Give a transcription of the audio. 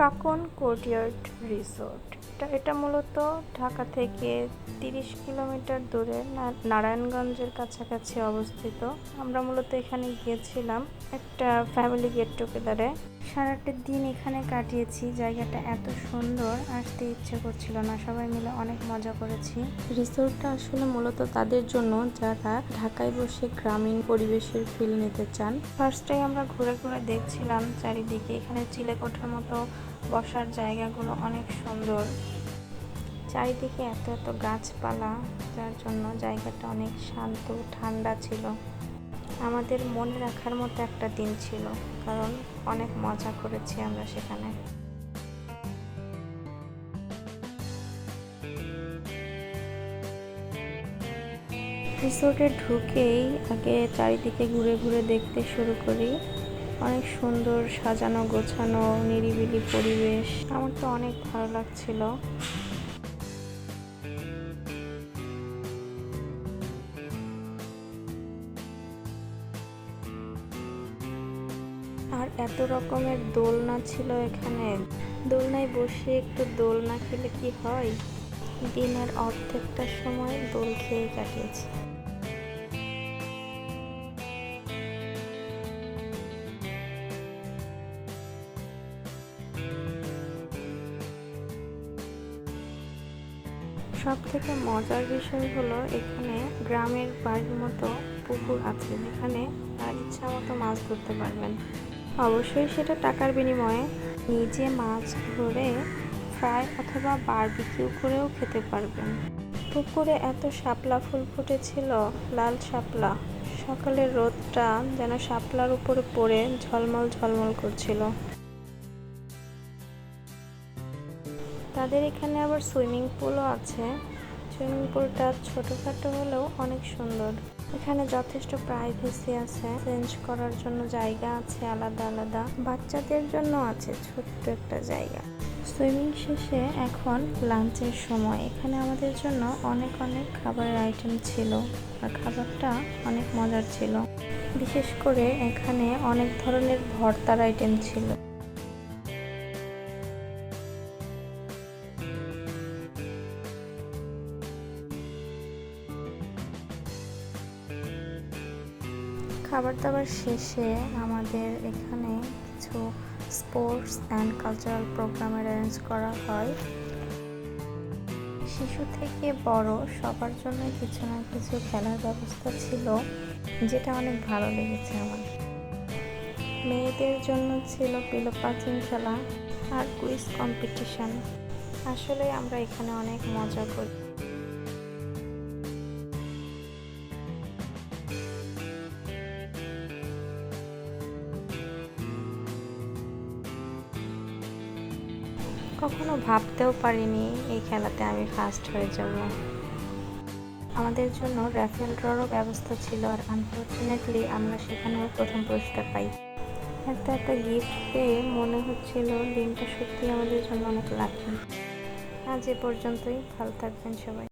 কাকন courtyard resort. এটা মূলত ঢাকা থেকে তিরিশ কিলোমিটার দূরে নারায়ণগঞ্জের কাছাকাছি অবস্থিত। আমরা মূলত এখানে গিয়েছিলাম একটা ফ্যামিলি গেট টুগেদারে সারাটা দিন এখানে কাটিয়েছি। জায়গাটা এত সুন্দর আসতে ইচ্ছে করছিল না। সবাই মিলে অনেক মজা করেছি। রিসোর্টটা আসলে মূলত তাদের জন্য যারা ঢাকায় বসে গ্রামীণ পরিবেশের ফিল নিতে চান। ফার্স্টে আমরা ঘুরে ঘুরে দেখছিলাম চারিদিকে। এখানে চিলেকোঠার মতো বসার জায়গাগুলো অনেক সুন্দর। চারিদিকে এত এত গাছপালা যার জন্য জায়গাটা অনেক শান্ত ঠান্ডা ছিল। আমাদের মনে রাখার মতো একটা দিন ছিল, কারণ অনেক মজা করেছি আমরা সেখানে। রিসোর্টে ঢুকেই আগে চারিদিকে ঘুরে ঘুরে দেখতে শুরু করি। অনেক সুন্দর সাজানো গোছানো নিরিবিলি পরিবেশ। আমার তো অনেক ভালো লাগছিল। আর এত রকমের দোলনা ছিল এখানে। দোলনায় বসে একটু দোলনা খেলে কি হয়? দিনের অর্ধেকটা সময় দোল খেয়ে কাটিয়েছি। সব থেকে মজার বিষয় হলো এখানে গ্রামের বাড়ির মতো পুকুর আছে। যেখানে তার ইচ্ছা মতো মাছ ধরতে পারবেন। অবশ্যই সেটা টাকার বিনিময়ে নিজে মাছ ধরে ফ্রাই অথবা বারবিকিউ করেও খেতে পারবেন। পুকুরে এত শাপলা ফুল ফুটেছিল, লাল শাপলা। সকালের রোদটা যেন শাপলার উপরে পড়ে ঝলমল ঝলমল করছিল। তাদের এখানে আবার সুইমিং পুলও আছে। সুইমিং পুলটা ছোটোখাটো হলেও অনেক সুন্দর। এখানে যথেষ্ট প্রাইভেসি আছে। চেঞ্জ করার জন্য জায়গা আছে আলাদা আলাদা। বাচ্চাদের জন্য আছে ছোট্ট একটা জায়গা। সুইমিং শেষে এখন লাঞ্চের সময়। এখানে আমাদের জন্য অনেক অনেক খাবারের আইটেম ছিল আর খাবারটা অনেক মজার ছিল। বিশেষ করে এখানে অনেক ধরনের ভর্তার আইটেম ছিল। খাবার দাবার শেষে আমাদের এখানে কিছু স্পোর্টস অ্যান্ড কালচারাল প্রোগ্রামের অ্যারেঞ্জ করা হয়। শিশু থেকে বড় সবার জন্য কিছু না কিছু খেলার ব্যবস্থা ছিল, যেটা অনেক ভালো লেগেছে আমার। মেয়েদের জন্য ছিল পিলো পাচিং খেলা আর কুইজ কম্পিটিশন আসলে আমরা এখানে অনেক মজা করি। কখনো ভাবতেও পারিনি এই খেলাতে আমি ফার্স্ট হয়ে যাব। আমাদের জন্য র্যাফেল ড্ররও ব্যবস্থা ছিল আর আনফর্চুনেটলি আমরা সেখানেও প্রথম পুরস্কার পাই। একটা একটা গিফট পেয়ে মনে হচ্ছিল দিনটা সত্যি আমাদের জন্য অনেক লাকি আজ এ পর্যন্তই, ভালো থাকবেন সবাই।